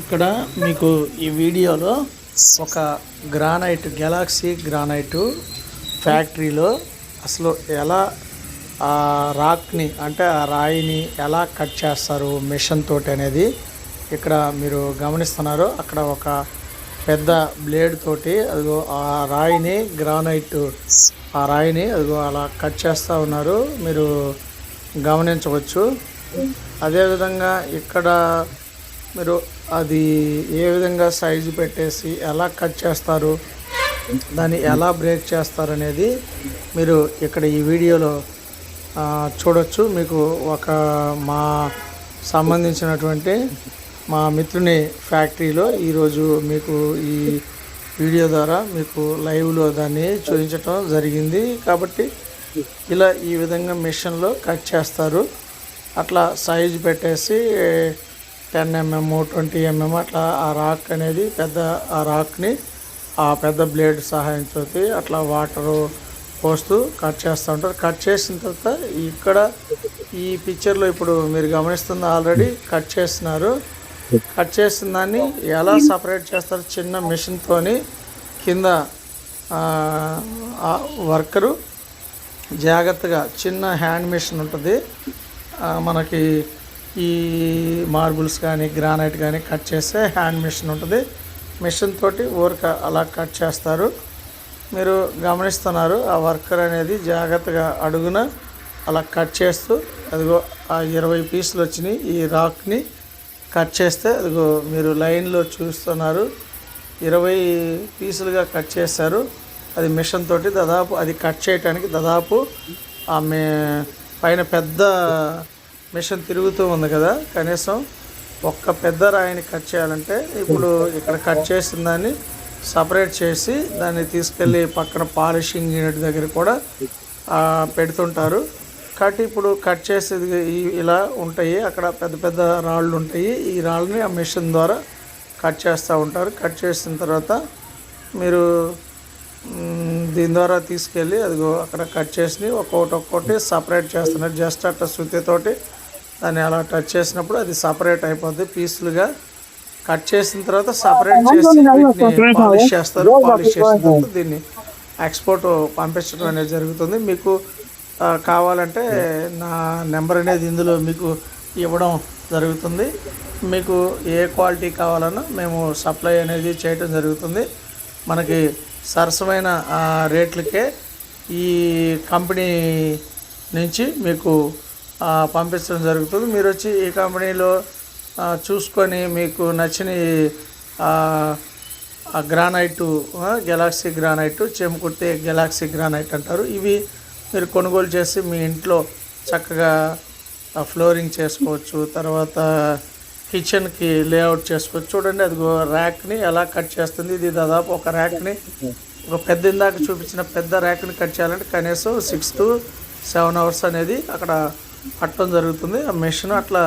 ఇక్కడ మీకు ఈ వీడియోలో ఒక గ్రానైట్ గెలాక్సీ గ్రానైట్ ఫ్యాక్టరీలో అసలు ఎలా ఆ రాక్ని అంటే ఆ రాయిని ఎలా కట్ చేస్తారు మిషన్ తోటి అనేది ఇక్కడ మీరు గమనిస్తున్నారు. అక్కడ ఒక పెద్ద బ్లేడ్ తోటి అదిగో ఆ రాయిని గ్రానైట్ ఆ రాయిని అదిగో అలా కట్ చేస్తూ ఉన్నారు. మీరు గమనించవచ్చు. అదేవిధంగా ఇక్కడ మీరు అది ఏ విధంగా సైజు పెట్టేసి ఎలా కట్ చేస్తారు దాన్ని ఎలా బ్రేక్ చేస్తారు అనేది మీరు ఇక్కడ ఈ వీడియోలో చూడొచ్చు. మీకు ఒక మా సంబంధించినటువంటి మా మిత్రుని ఫ్యాక్టరీలో ఈరోజు మీకు ఈ వీడియో ద్వారా మీకు లైవ్లో దాన్ని చూపించటం జరిగింది. కాబట్టి ఇలా ఈ విధంగా మిషన్లో కట్ చేస్తారు. అట్లా సైజు పెట్టేసి టెన్ ఎంఎం ట్వంటీ ఎంఎం అట్లా ఆ రాక్ అనేది పెద్ద ఆ రాక్ని ఆ పెద్ద బ్లేడ్ సహాయంతో అట్లా వాటరు పోస్తూ కట్ చేస్తూ ఉంటారు. కట్ చేసిన తర్వాత ఇక్కడ ఈ పిక్చర్లో ఇప్పుడు మీరు గమనిస్తుంది ఆల్రెడీ కట్ చేస్తున్నారు. కట్ చేసిన దాన్ని ఎలా సపరేట్ చేస్తారు? చిన్న మిషన్తోని కింద ఆ, వర్కరు జాగ్రత్తగా చిన్న హ్యాండ్ మిషన్ ఉంటుంది. మనకి ఈ మార్బుల్స్ కానీ గ్రానైట్ కానీ కట్ చేస్తే హ్యాండ్ మిషన్ ఉంటుంది. మిషన్ తోటి ఊరక అలా కట్ చేస్తారు. మీరు గమనిస్తున్నారు ఆ వర్కర్ అనేది జాగ్రత్తగా అడుగున అలా కట్ చేస్తూ అదిగో ఆ ఇరవై పీసులు వచ్చినాయి ఈ రాక్ని కట్ చేస్తే అదిగో మీరు లైన్లో చూస్తున్నారు ఇరవై పీసులుగా కట్ చేస్తారు అది మిషన్ తోటి దాదాపు అది కట్ చేయడానికి దాదాపు ఆమె పైన పెద్ద మిషన్ తిరుగుతూ ఉంది కదా కనీసం ఒక్క పెద్ద రాయిని కట్ చేయాలంటే ఇప్పుడు ఇక్కడ కట్ చేసిన దాన్ని సపరేట్ చేసి దాన్ని తీసుకెళ్ళి పక్కన పాలిషింగ్ యూనిట్ దగ్గర కూడా పెడుతుంటారు. కట్ ఇప్పుడు కట్ చేసేది ఇలా ఉంటాయి అక్కడ పెద్ద పెద్ద రాళ్ళు ఉంటాయి. ఈ రాళ్ళని ఆ మిషన్ ద్వారా కట్ చేస్తూ ఉంటారు. కట్ చేసిన తర్వాత మీరు దీని ద్వారా తీసుకెళ్ళి అదిగో అక్కడ కట్ చేసి ఒక్కొక్కటి ఒక్కొక్కటి సపరేట్ చేస్తున్నారు. జస్ట్ అట్లా శృతితోటి దాన్ని అలా టచ్ చేసినప్పుడు అది సపరేట్ అయిపోద్ది. పీసులుగా కట్ చేసిన తర్వాత సపరేట్ చేసి పాలిష్ చేస్తారు. పాలిష్ చేసిన తర్వాత దీన్ని ఎక్స్పోర్ట్ పంపించడం అనేది జరుగుతుంది. మీకు కావాలంటే నా నెంబర్ అనేది ఇందులో మీకు ఇవ్వడం జరుగుతుంది. మీకు ఏ క్వాలిటీ కావాలన్నా మేము సప్లై అనేది చేయడం జరుగుతుంది. మనకి సరసమైన రేట్లకే ఈ కంపెనీ నుంచి మీకు పంపించడం జరుగుతుంది. మీరు వచ్చి ఈ కంపెనీలో చూసుకొని మీకు నచ్చిన ఆ granite galaxy granite Chimakurthi galaxy granite అంటారు. ఇవి మీరు కొనుగోలు చేసి మీ ఇంట్లో చక్కగా ఫ్లోరింగ్ చేసుకోవచ్చు. తర్వాత కిచెన్కి లేఅవుట్ చేసుకోవచ్చు. చూడండి అది ర్యాక్ని ఎలా కట్ చేస్తుంది. ఇది దాదాపు ఒక ర్యాక్ని ఒక పెద్ద ఇందాక చూపించిన పెద్ద ర్యాక్ని కట్ చేయాలంటే కనీసం సిక్స్ టు సెవెన్ అవర్స్ అనేది అక్కడ పట్టడం జరుగుతుంది. ఆ మెషిన్ అట్లా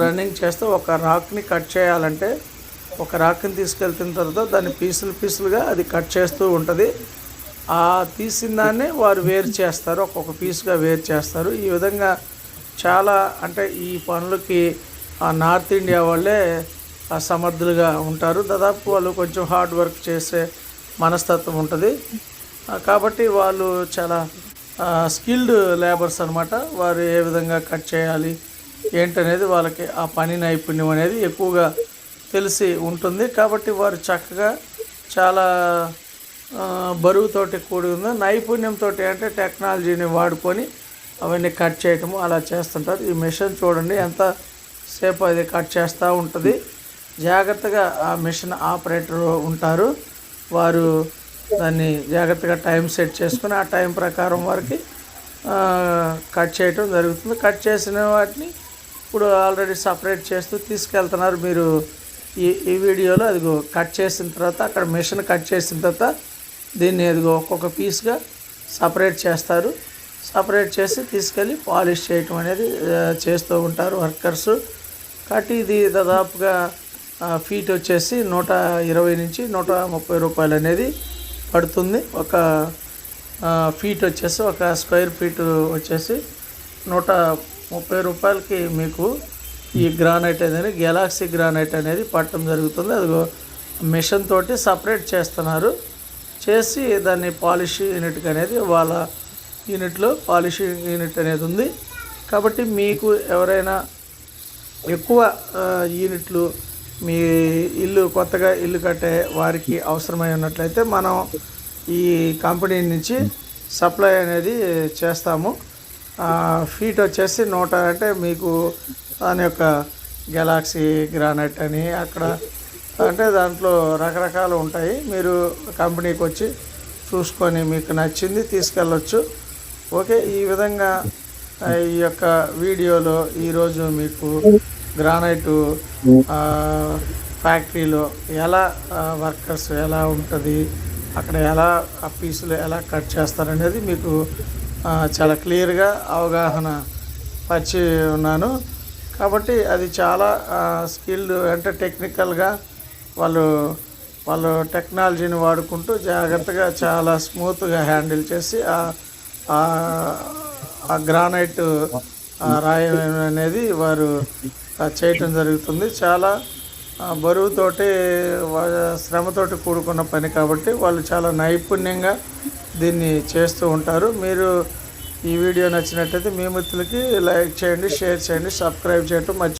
రన్నింగ్ చేస్తే ఒక రాక్ని కట్ చేయాలంటే ఒక రాక్ని తీసుకెళ్తున్న తర్వాత దాన్ని పీసులు పీసులుగా అది కట్ చేస్తూ ఉంటుంది. ఆ తీసిన దాన్ని వారు వేరు చేస్తారు. ఒక్కొక్క పీస్గా వేరు చేస్తారు. ఈ విధంగా చాలా అంటే ఈ పనులకి ఆ నార్త్ ఇండియా వాళ్ళే సమర్థులుగా ఉంటారు. దాదాపు వాళ్ళు కొంచెం హార్డ్ వర్క్ చేసే మనస్తత్వం ఉంటుంది. కాబట్టి వాళ్ళు చాలా స్కిల్డ్ లేబర్స్ అనమాట వారు ఏ విధంగా కట్ చేయాలి ఏంటనేది వాళ్ళకి ఆ పని నైపుణ్యం అనేది ఎక్కువగా తెలిసి ఉంటుంది. కాబట్టి వారు చక్కగా చాలా బరువుతోటి కూడి ఉంది నైపుణ్యంతో అంటే టెక్నాలజీని వాడుకొని అవన్నీ కట్ చేయటము అలా చేస్తుంటారు. ఈ మిషన్ చూడండి ఎంత సేపు అది కట్ చేస్తూ ఉంటుంది. జాగ్రత్తగా ఆ మిషన్ ఆపరేటర్ ఉంటారు. వారు దాన్ని జాగ్రత్తగా టైం సెట్ చేసుకుని ఆ టైం ప్రకారం వారికి కట్ చేయటం జరుగుతుంది. కట్ చేసిన వాటిని ఇప్పుడు ఆల్రెడీ సపరేట్ చేస్తూ తీసుకెళ్తున్నారు మీరు. ఈ ఈ వీడియోలో అదిగో కట్ చేసిన తర్వాత అక్కడ మిషన్ కట్ చేసిన తర్వాత దీన్ని అదిగో ఒక్కొక్క పీస్గా సపరేట్ చేస్తారు. సపరేట్ చేసి తీసుకెళ్ళి పాలిష్ చేయటం అనేది చేస్తూ ఉంటారు వర్కర్స్. కాబట్టి ఇది దాదాపుగా ఫీట్ వచ్చేసి నూట ఇరవై నుంచి నూట ముప్పై రూపాయలు అనేది పడుతుంది. ఒక ఫీట్ వచ్చేసి ఒక స్క్వేర్ ఫీట్ వచ్చేసి నూట ముప్పై రూపాయలకి మీకు ఈ గ్రానైట్ అనేది గెలాక్సీ గ్రానైట్ అనేది పట్టడం జరుగుతుంది. అది మిషన్ తోటి సపరేట్ చేస్తున్నారు. చేసి దాన్ని పాలిష్ యూనిట్ అనేది వాళ్ళ యూనిట్లో పాలిషింగ్ యూనిట్ అనేది ఉంది. కాబట్టి మీకు ఎవరైనా ఎక్కువ యూనిట్లు మీ ఇల్లు కొత్తగా ఇల్లు కట్టే వారికి అవసరమై ఉన్నట్లయితే మనం ఈ కంపెనీ నుంచి సప్లై అనేది చేస్తాము. ఫీట్ వచ్చేసి నూట అంటే మీకు దాని యొక్క గెలాక్సీ గ్రానైట్ అని అక్కడ అంటే దాంట్లో రకరకాలు ఉంటాయి. మీరు కంపెనీకి వచ్చి చూసుకొని మీకు నచ్చింది తీసుకెళ్ళచ్చు. ఓకే ఈ విధంగా ఈ యొక్క వీడియోలో ఈరోజు మీకు గ్రానైట్ ఫ్యాక్టరీలో ఎలా వర్కర్స్ ఎలా ఉంటుంది అక్కడ ఎలా ఆ పీసులు ఎలా కట్ చేస్తారనేది మీకు చాలా క్లియర్గా అవగాహన పరిచి ఉన్నాను. కాబట్టి అది చాలా స్కిల్డ్ అంటే టెక్నికల్గా వాళ్ళు వాళ్ళు టెక్నాలజీని వాడుకుంటూ జాగ్రత్తగా చాలా స్మూత్గా హ్యాండిల్ చేసి ఆ- గ్రానైట్ ఆ రాయి అనేది వారు చేయటం జరుగుతుంది. చాలా బరువుతోటి శ్రమతోటి కూడుకున్న పని కాబట్టి వాళ్ళు చాలా నైపుణ్యంగా దీన్ని చేస్తూ ఉంటారు. మీరు ఈ వీడియో నచ్చినట్టయితే మీ మిత్రులకి లైక్ చేయండి షేర్ చేయండి సబ్స్క్రైబ్ చేయటం మర్చి